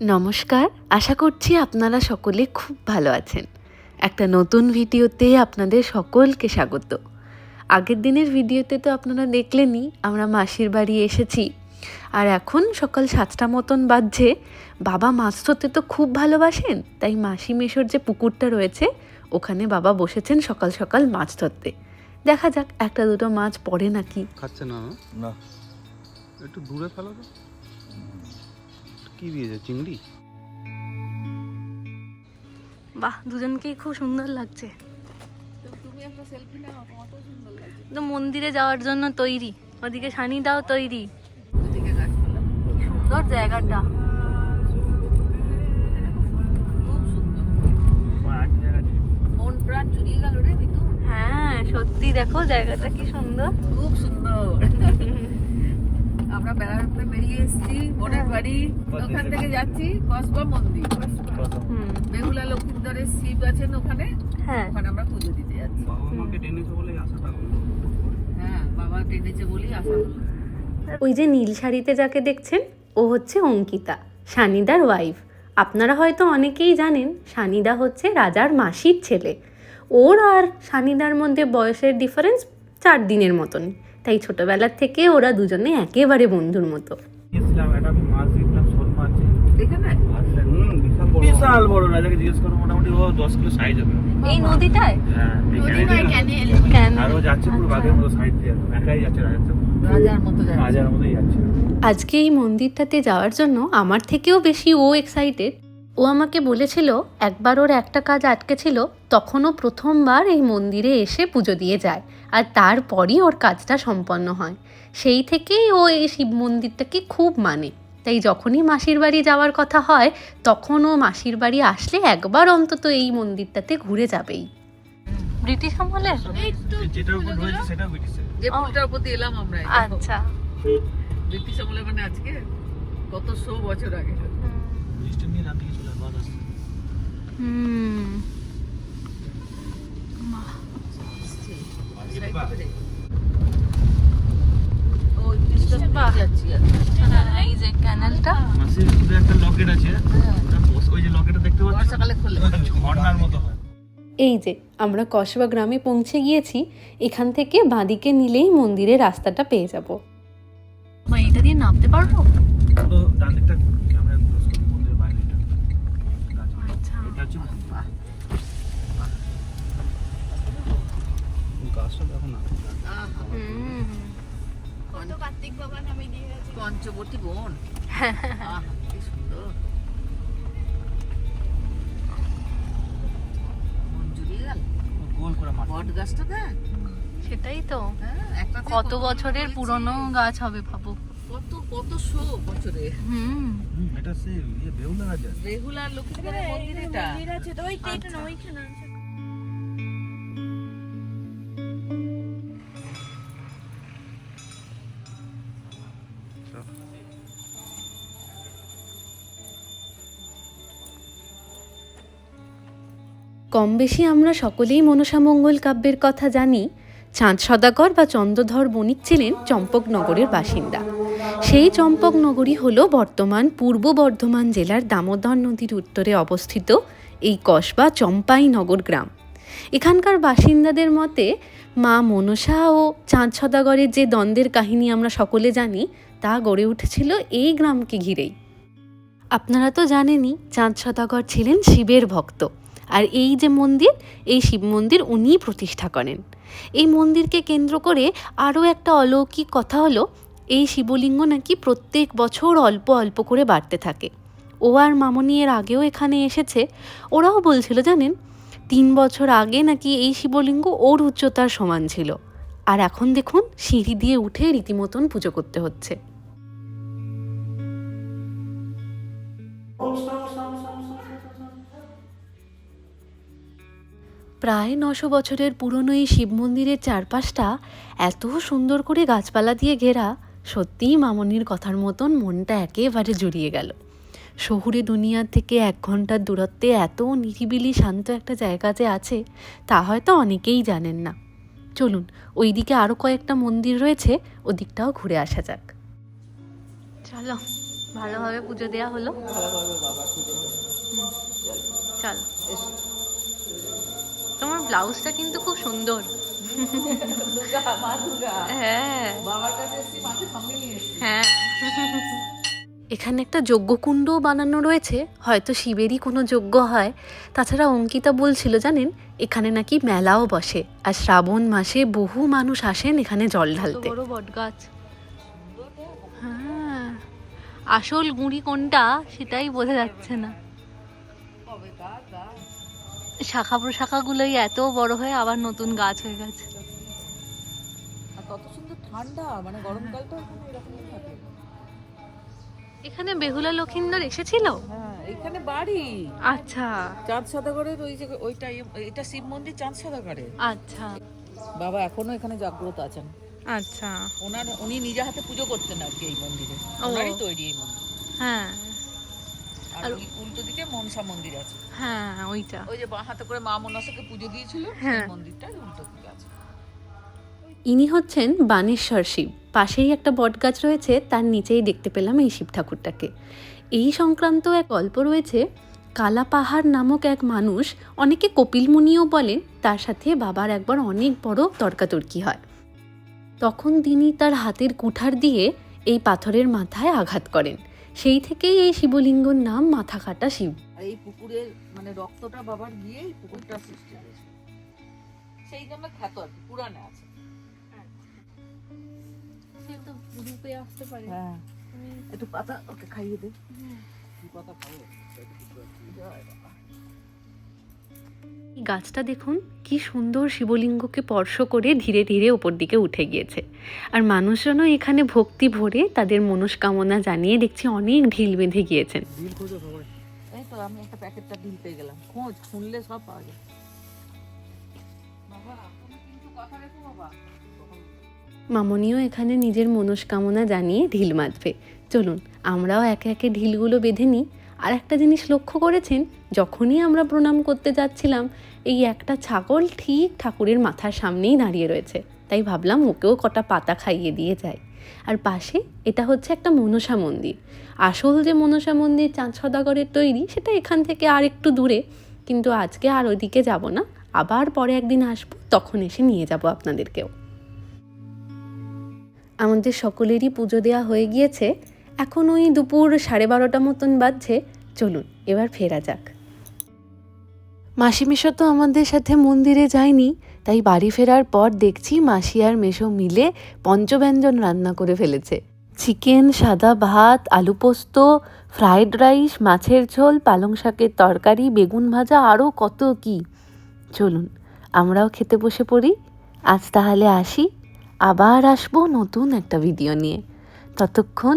নমস্কার আশা করছি আপনারা সকলে খুব ভালো আছেন। একটা নতুন ভিডিওতে আপনাদের সকলকে স্বাগত। আগের দিনের ভিডিওতে তো আপনারা দেখলেনই আমরা মাসির বাড়ি এসেছি। আর এখন সকাল সাতটা মতন বাজছে। বাবা মাছ ধরতে তো খুব ভালোবাসেন তাই মাসি মেশোর যে পুকুরটা রয়েছে ওখানে বাবা বসেছেন সকাল সকাল মাছ ধরতে। দেখা যাক একটা দুটো মাছ পড়ে নাকি। খাচ্ছে না না? একটু দূরে ফেলো কি দিয়েছে? চিংড়ি? বাহ দুজনকেই খুব সুন্দর লাগছে। তো মন্দিরে যাওয়ার জন্য তৈরি। ওদিকে সানি দাও তৈরি সুন্দর জায়গাটা। মন হ্যাঁ সত্যি দেখো জায়গাটা কি সুন্দর। খুব সুন্দর। আমরা বেড়াতে বেরিয়ে এসেছি বোনের বাড়ি। ওখান থেকে যাচ্ছি কসবা মন্দির। হুম। বেহুলা লক্ষ্মীন্দরের শিব আছেন ওখানে। হ্যাঁ। ওখানে আমরা পুজো দিতে যাচ্ছি। বাবা টেনেছে বলে হ্যাঁ বাবা টেনেছে বলেই হলো। ওই যে নীল শাড়িতে যাকে দেখছেন ও হচ্ছে অঙ্কিতা সানিদার ওয়াইফ আপনারা হয়তো অনেকেই জানেন সানিদা হচ্ছে রাজার মাসির ছেলে। ওর আর সানিদার মধ্যে বয়সের ডিফারেন্স চার দিনের মতন তাই ছোটবেলার থেকে ওরা দুজনে একেবারে বন্ধুর মতো। গেছিলাম একটা আমি মাছ দেখলাম শোল মাছ। এখানে? হুম, বিশাল বড়। বিশাল বড় জিজ্ঞেস করো মোটামুটি ও দশ কিলো সাইজ হবে। এই নদীটায়? হ্যাঁ এই কেন? আর ও যাচ্ছে পুরো বাঘের মতো সাইড দিয়ে। একাই যাচ্ছে রাজার মতো রাজার মতোই যাচ্ছে। আজকে এই মন্দিরটাতে যাওয়ার জন্য আমার থেকেও বেশি ও এক্সাইটেড ও আমাকে বলেছিল একবার ওর একটা কাজ আটকে ছিল তখনও প্রথমবার এই মন্দিরে এসে পুজো দিয়ে যায় আর তারপরই ওর কাজটা সম্পন্ন হয়। সেই থেকেই ও এই শিব মন্দিরটাকে খুব মানে। তাই যখনই মাসির বাড়ি যাওয়ার কথা হয় তখন ও মাসির বাড়ি আসলে একবার অন্তত এই মন্দিরটাতে ঘুরে যাবেই। ব্রিটিশ ব্রিটিশের। যে ফুলটার প্রতি এলাম আমরা। আচ্ছা। ব্রিটিশ আমলে মানে আজকে কত শো বছর আগে। নিয়ে রাতে বাদ আসছে হুম এই যে ক্যানেলটা মাসির একটা লকেট আছে ওই যে লকেটটা দেখতে পাচ্ছ বর্ষাকালে খুললে ঝর্ণার মতো হয় এই যে আমরা কসবা গ্রামে পৌঁছে গিয়েছি এখান থেকে বাঁদিকে নিলেই মন্দিরের রাস্তাটা পেয়ে যাব এইটা দিয়ে নামতে পারব পুরো ডান দিকটা ক্যামেরা ক্লোজ করে মন্দিরের বাইরেটা গাছ। আচ্ছা এটা হচ্ছে গাছটা দেখো না পঞ্চবতী বন? কি সুন্দর। মন জুড়িয়ে গেল। গোল করে বট গাছটা দেখ। সেটাই তো। হ্যাঁ, একটা কত বছরের। পুরনো গাছ হবে ভাবো। কত কত শো বছরে? হুম। এটা সে ইয়ে বেহুলা রাজা রেগুলার লক্ষ্মীপুরের মন্দির এটা? কম বেশি আমরা সকলেই মনসামঙ্গল কাব্যের কথা জানি। চাঁদ সদাগর বা চন্দ্রধর বণিক ছিলেন চম্পকনগরের বাসিন্দা। সেই চম্পকনগরী হল বর্তমান পূর্ব বর্ধমান জেলার দামোদর নদীর উত্তরে অবস্থিত এই কসবা চম্পাইনগর গ্রাম। এখানকার বাসিন্দাদের মতে, মা মনসা ও চাঁদ সদাগরের যে দ্বন্দ্বের কাহিনী আমরা সকলে জানি, তা গড়ে উঠেছিল এই গ্রামকে ঘিরেই। আপনারা তো জানেনই, চাঁদ সদাগর ছিলেন শিবের ভক্ত। আর এই যে মন্দির, এই শিব মন্দির উনিই প্রতিষ্ঠা করেন। এই মন্দিরকে কেন্দ্র করে আরও একটা অলৌকিক কথা হলো, এই শিবলিঙ্গ নাকি প্রত্যেক বছর অল্প অল্প করে বাড়তে থাকে। ও আর মামনি এর আগেও এখানে এসেছে। ওরাও বলছিল, জানেন, তিন বছর আগে নাকি এই শিবলিঙ্গ ওর উচ্চতার সমান ছিল। আর এখন দেখুন, সিঁড়ি দিয়ে উঠে রীতিমতন পুজো করতে হচ্ছে। প্রায় নশো বছরের পুরনো এই শিব মন্দিরের চারপাশটা এত সুন্দর করে গাছপালা দিয়ে ঘেরা সত্যিই মামনির কথার মতন মনটা একেবারে জুড়িয়ে গেল। শহুরে দুনিয়ার থেকে এক ঘণ্টার দূরত্বে এত নিরিবিলি শান্ত একটা জায়গা যে আছে তা হয়তো অনেকেই জানেন না। চলুন ওইদিকে আরও কয়েকটা মন্দির রয়েছে ওদিকটাও ঘুরে আসা যাক। চলো ভালোভাবে পুজো দেওয়া হলো। চল। তোমার ব্লাউজটা কিন্তু খুব সুন্দর। হ্যাঁ। হ্যাঁ। এখানে একটা যজ্ঞকুণ্ডও বানানো রয়েছে হয়তো শিবেরই কোনো যজ্ঞ হয়। তাছাড়া অঙ্কিতা বলছিল জানেন এখানে নাকি মেলাও বসে আর শ্রাবণ মাসে বহু মানুষ আসেন এখানে জল ঢালতে। বড় বট গাছ হ্যাঁ। আসল গুঁড়ি কোনটা সেটাই বোঝা যাচ্ছে না। শাখা প্রশাখাগুলোই এত বড় হয়ে আবার নতুন গাছ হয়ে গেছে। কত সুন্দর ঠান্ডা মানে গরমকালটা ওখানে এরকমই থাকে। এখানে বেহুলা লক্ষিন্দর এসেছিল? হ্যাঁ এখানে বাড়ি। আচ্ছা। চাঁদ সদাগরের ওই যে ওইটা এটা শিব মন্দির চাঁদ সদাগরের। আচ্ছা। বাবা এখনও এখানে জাগ্রত আছেন। আচ্ছা। ওনার উনি নিজে হাতে পুজো করতেন আর কি এই মন্দিরে। ওনারই তৈরি এই মন্দির। হ্যাঁ। আর ওই উল্টো দিকে মনসা মন্দির আছে। হ্যাঁ ওইটা। ওই যে বাঁ হাতে করে মা মনসাকে পুজো দিয়েছিল হ্যাঁ। সেই মন্দিরটার উল্টো দিকে আছে। ইনি হচ্ছেন বানেশ্বর শিব। পাশেই একটা বটগাছ রয়েছে তার নিচেই দেখতে পেলাম এই শিব ঠাকুরটাকে। এই সংক্রান্ত এক গল্প রয়েছে কালাপাহাড় নামক এক মানুষ অনেকে কপিল মুনিও বলেন তার সাথে বাবার একবার অনেক বড় তর্কাতর্কি হয়। তখন তিনি তার হাতের কুঠার দিয়ে এই পাথরের মাথায় আঘাত করেন। সেই থেকেই এই শিবলিঙ্গর নাম মাথা কাটা শিব এই পুকুরের মানে রক্তটা বাবার গিয়ে পুকুরটা সৃষ্টি হয়েছে। সেই জন্য খ্যাত আর কি পুরাণে আছে। হ্যাঁ। একটু পাতা ওকে খাইয়ে দে। পাতা কথা খাব জয় বাবা। এই গাছটা দেখুন কি সুন্দর শিবলিঙ্গকে স্পর্শ করে ধীরে ধীরে ওপর দিকে উঠে গিয়েছে। আর মানুষজনও এখানে ভক্তি ভরে তাদের মনস্কামনা জানিয়ে দেখছি অনেক ঢিল বেঁধে গিয়েছেন। এই তো আমি একটা প্যাকেটটা ডিল পেয়ে গেলাম। খোঁজ খুনলে সব পাওয়া যায়। বাবা তুমি কিন্তু কথা রেখো বাবা। মামনিও এখানে নিজের মনস্কামনা জানিয়ে ঢিল বাঁধবে চলুন আমরাও একে একে ঢিলগুলো বেঁধে নিই। আর একটা জিনিস লক্ষ্য করেছেন, যখনই আমরা প্রণাম করতে যাচ্ছিলাম, এই একটা ছাগল ঠিক ঠাকুরের মাথার সামনেই দাঁড়িয়ে রয়েছে। তাই ভাবলাম ওকেও কটা পাতা খাইয়ে দিয়ে যায় আর পাশে এটা হচ্ছে একটা মনসা মন্দির। আসল যে মনসা মন্দির চাঁদ সদাগরের তৈরি, সেটা এখান থেকে আর একটু দূরে। কিন্তু আজকে আর ওইদিকে যাব না। আবার পরে একদিন আসব, তখন এসে নিয়ে যাব আপনাদেরকেও। আমাদের সকলেরই পুজো দেওয়া হয়ে গিয়েছে। এখন ওই দুপুর সাড়ে বারোটা মতন বাজছে, চলুন, এবার ফেরা যাক। মাসি মেশো তো আমাদের সাথে মন্দিরে যায়নি, তাই বাড়ি ফেরার পর দেখছি মাসি আর মেশো মিলে পঞ্চব্যঞ্জন রান্না করে ফেলেছে। চিকেন, সাদা ভাত, আলু পোস্ত ফ্রায়েড রাইস, মাছের ঝোল, পালং শাকের তরকারি, বেগুন ভাজা আরও কত কি। চলুন, আমরাও খেতে বসে পড়ি। আজ তাহলে আসি, আবার আসব নতুন একটা ভিডিও নিয়ে। ততক্ষণ